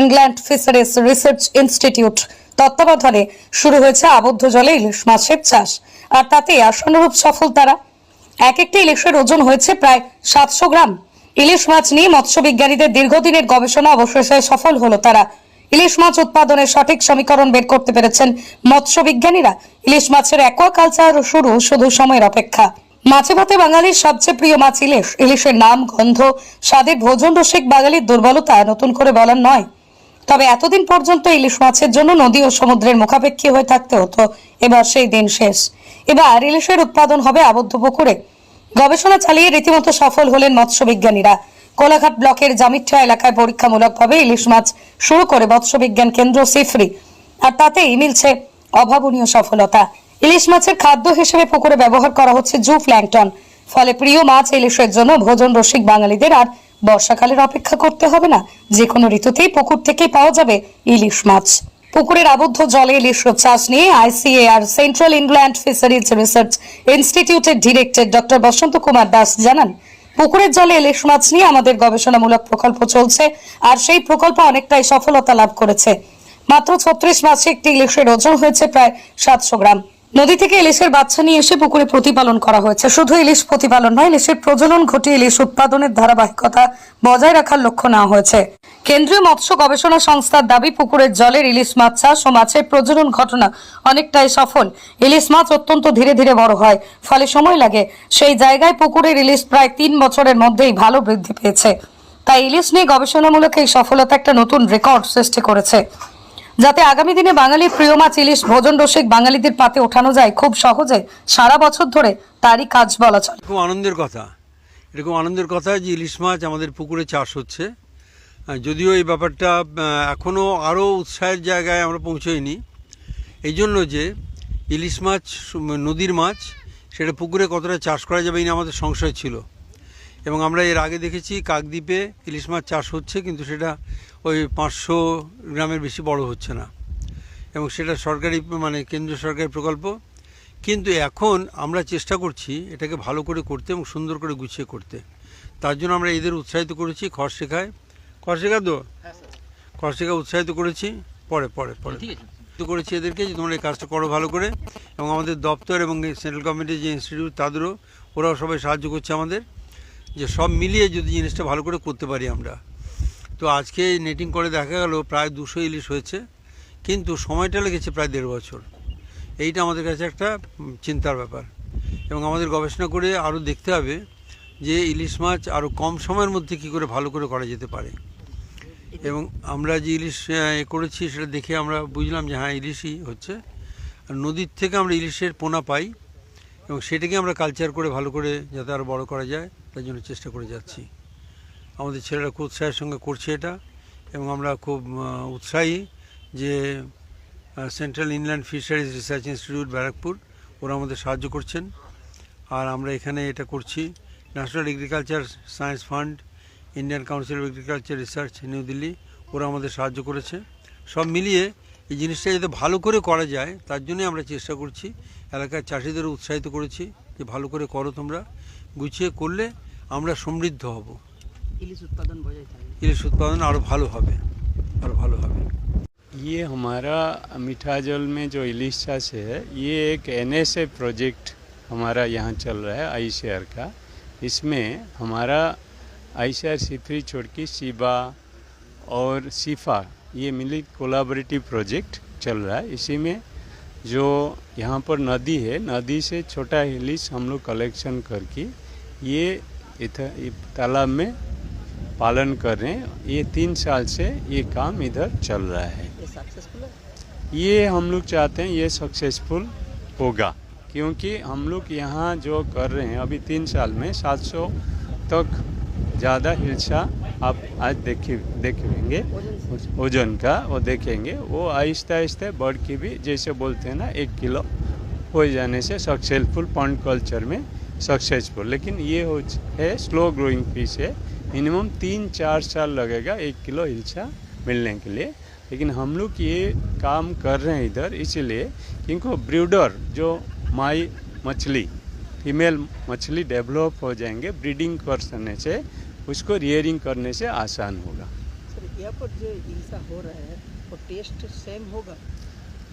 England fisheries research institute. তত্ত্বাবধানে শুরু হয়েছে আবদ্ধ জলে ইলিশ মাছের চাষ, আর তাতে আশানুরূপ সফল তারা এক একটি ইলিশের ওজন হয়েছে প্রায় সাতশো গ্রাম। ইলিশ মাছ নিয়ে মৎস্য বিজ্ঞানীদের দীর্ঘদিনের গবেষণা অবশেষে সফল হলো তারা। ইলিশ মাছ উৎপাদনের সঠিক সমীকরণ বের করতে পেরেছেন মৎস্য বিজ্ঞানীরা ইলিশ মাছের অ্যাকোয়াকালচার শুরু শুধু সময়ের অপেক্ষা। মাছে ভাতে বাঙালির সবচেয়ে প্রিয় মাছ ইলিশ। ইলিশের নাম, গন্ধ, স্বাদের ভোজন রসিক বাঙালির দুর্বলতা নতুন করে বলার নয়। তবে এতদিন পর্যন্ত ইলিশ মাছের জন্য নদী ও সমুদ্রের মুখাপেক্ষী হয়ে থাকতে হতো এবার সেই দিন শেষ। এবার ইলিশের উৎপাদন হবে আবদ্ধ পুকুরে। গবেষণা চালিয়ে রীতিমতো সফল হলেন মৎস্য বিজ্ঞানীরা কোলাঘাট ব্লকের জামিঠা এলাকায় পরীক্ষামূলকভাবে ইলিশ মাছ শুরু করে মৎস্য বিজ্ঞান কেন্দ্র সিফরি। আর তাতেই মিলছে অভাবনীয় সফলতা। ইলিশ মাছের খাদ্য হিসেবে পুকুরে ব্যবহার করা হচ্ছে জু প্ল্যাংটন। ফলে প্রিয় মাছ ইলিশের জন্য ভোজন রসিক বাঙালিদের আর বর্ষাকালের অপেক্ষা করতে হবে না। যে কোনো ঋতুতেই পুকুর থেকেই পাওয়া যাবে ইলিশ মাছ। পুকুরের আবদ্ধ জলে ইলিশ চাষ নিয়ে ICAR, central inland fisheries research ইনস্টিটিউটের ডিরেক্টর ডক্টর বসন্ত কুমার দাস জানান, পুকুরের জলে ইলিশ মাছ নিয়ে আমাদের গবেষণামূলক প্রকল্প চলছে, আর সেই প্রকল্প অনেকটাই সফলতা লাভ করেছে। মাত্র ছত্রিশ মাসে একটি ইলিশের ওজন হয়েছে প্রায় সাতশো গ্রাম। নদী থেকে ইলিশের বাচ্চা নিয়ে এসে পুকুরে প্রতিপালন করা হয়েছে। শুধু ইলিশ প্রতিপালন নয়, ইলিশের প্রজনন ঘটিয়ে ইলিশ উৎপাদনের ধারাবাহিকতা বজায় রাখার লক্ষ্য নেওয়া হয়েছে। কেন্দ্রীয় মৎস্য গবেষণা সংস্থার দাবি, পুকুরের জলের ইলিশ মাছ চাষ ও মাছের প্রজনন ঘটনা অনেকটাই সফল। ইলিশ মাছ অত্যন্ত ধীরে ধীরে বড় হয়, ফলে সময় লাগে। সেই জায়গায় পুকুরের ইলিশ প্রায় তিন বছরের মধ্যেই ভালো বৃদ্ধি পেয়েছে। তাই ইলিশ নিয়ে গবেষণামূলক এই সফলতা একটা নতুন রেকর্ড সৃষ্টি করেছে। যাতে আগামী দিনে বাঙালির প্রিয় মাছ ইলিশ, ভোজন রসিক বাঙালিদের পাতে ওঠানো যায় খুব সহজে, সারা বছর ধরে তারই কাজ বলা চলে। খুব আনন্দের কথা। এরকম আনন্দের কথা যে ইলিশ মাছ আমাদের পুকুরে চাষ হচ্ছে। যদিও এই ব্যাপারটা এখনও আরও উৎসাহের জায়গায় আমরা পৌঁছোইনি। এই জন্য যে ইলিশ মাছ, নদীর মাছ, সেটা পুকুরে কতটা চাষ করা যাবে এই আমাদের সংশয় ছিল। এবং আমরা এর আগে দেখেছি কাকদ্বীপে ইলিশ মাছ চাষ হচ্ছে কিন্তু সেটা ওই পাঁচশো গ্রামের বেশি বড় হচ্ছে না। এবং সেটা সরকারি মানে কেন্দ্রীয় সরকারি প্রকল্প। কিন্তু এখন আমরা চেষ্টা করছি এটাকে ভালো করে করতে এবং সুন্দর করে গুছিয়ে করতে। তার জন্য আমরা এদের উৎসাহিত করেছি খড় শেখায় খড় শেখা তো খড় শেখা উৎসাহিত করেছি। পরে পরে পরে। করেছি এদেরকে যে তোমরা এই কাজটা করো ভালো করে। এবং আমাদের দপ্তর এবং সেন্ট্রাল গভর্নমেন্টের যে ইনস্টিটিউট তাদেরও ওরাও সবাই সাহায্য করছে আমাদের। যে সব মিলিয়ে যদি জিনিসটা ভালো করে করতে পারি আমরা। তো আজকে নেটিং করে দেখা গেল প্রায় দুশো ইলিশ হয়েছে, কিন্তু সময়টা লেগেছে প্রায় দেড় বছর। এইটা আমাদের কাছে একটা চিন্তার ব্যাপার। এবং আমাদের গবেষণা করে আরও দেখতে হবে যে ইলিশ মাছ আরও কম সময়ের মধ্যে কী করে ভালো করে করা যেতে পারে। এবং আমরা যে ইলিশ করেছি সেটা দেখে আমরা বুঝলাম যে হ্যাঁ ইলিশই হচ্ছে। আর নদীর থেকে আমরা ইলিশের পোনা পাই এবং সেটাকে আমরা কালচার করে ভালো করে যাতে আরও বড় করা যায়। তার জন্য চেষ্টা করে যাচ্ছি। আমাদের ছেলেরা খুব উৎসাহের সঙ্গে করছে এটা এবং আমরা খুব উৎসাহী যে central inland fisheries research institute Barrackpore, ওরা আমাদের সাহায্য করছেন। আর আমরা এখানে এটা করছি। National agriculture science fund Indian council of agriculture research New Delhi ওরা আমাদের সাহায্য করেছে। সব মিলিয়ে এই জিনিসটা যাতে ভালো করে করা যায়, তার জন্যই আমরা চেষ্টা করছি। এলাকার চাষিদেরও উৎসাহিত করেছি যে, ভালো করে করো তোমরা। গুছিয়ে করলে আমরা সমৃদ্ধ হব ইলিশ উৎপাদন বজায় থাকবে ইলিশ উৎপাদন আরও ভালো হবে আরও ভালো হবে ये हमारा मीठा जल में जो इलिश चाष है ये एक एन प्रोजेक्ट हमारा यहाँ चल रहा है आई का इसमें हमारा आई सिफरी छोड़की शिबा और सिफा ये मिली कोलाबरेटिव प्रोजेक्ट चल रहा है इसी में जो यहाँ पर नदी है नदी से छोटा इलिश हम लोग कलेक्शन करके ये ये तालाब में पालन कर रहे हैं। ये तीन साल से ये काम इधर चल रहा है। ये सक्सेसफुल है? ये हम लोग चाहते हैं ये सक्सेसफुल होगा क्योंकि हम लोग यहाँ जो कर रहे हैं अभी तीन साल में 700 तक ज़्यादा हिलसा आप आज देखे, देखेंगे। ओजन का, वो देखेंगे। वो आहिस्ता आहिस्ता बढ़ के भी, जैसे बोलते हैं ना, एक किलो हो जाने से सक्सेसफुल पॉन्ड कल्चर में सक्सेसफुल लेकिन ये हो है स्लो ग्रोइंग फ़िश है। मिनिमम तीन चार साल लगेगा एक किलो हिलसा मिलने के लिए। लेकिन हम लोग ये काम कर रहे हैं इधर, इसीलिए क्योंकि ब्रीडर जो माई मछली फीमेल मछली डेवलप हो जाएँगे ब्रीडिंग करने से उसको रियरिंग करने से आसान होगा। सर यहाँ पर जो इल्सा हो रहा है वो टेस्ट सेम होगा?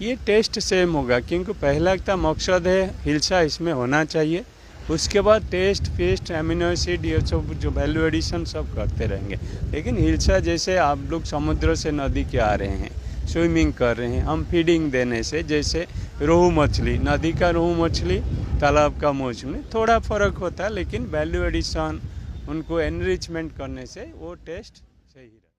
ये टेस्ट सेम होगा क्योंकि पहला का मकसद है हिलसा इसमें होना चाहिए। उसके बाद टेस्ट फेस्ट एमिनो एसिड ये सब जो वैल्यू एडिशन सब करते रहेंगे। लेकिन हिलसा जैसे आप लोग समुद्र से नदी के आ रहे हैं स्विमिंग कर रहे हैं हम फीडिंग देने से जैसे रोहू मछली नदी का रोहू मछली तालाब का मछली थोड़ा फ़र्क होता है लेकिन वैल्यू एडिशन उनको एनरिचमेंट करने से वो टेस्ट सही रहे।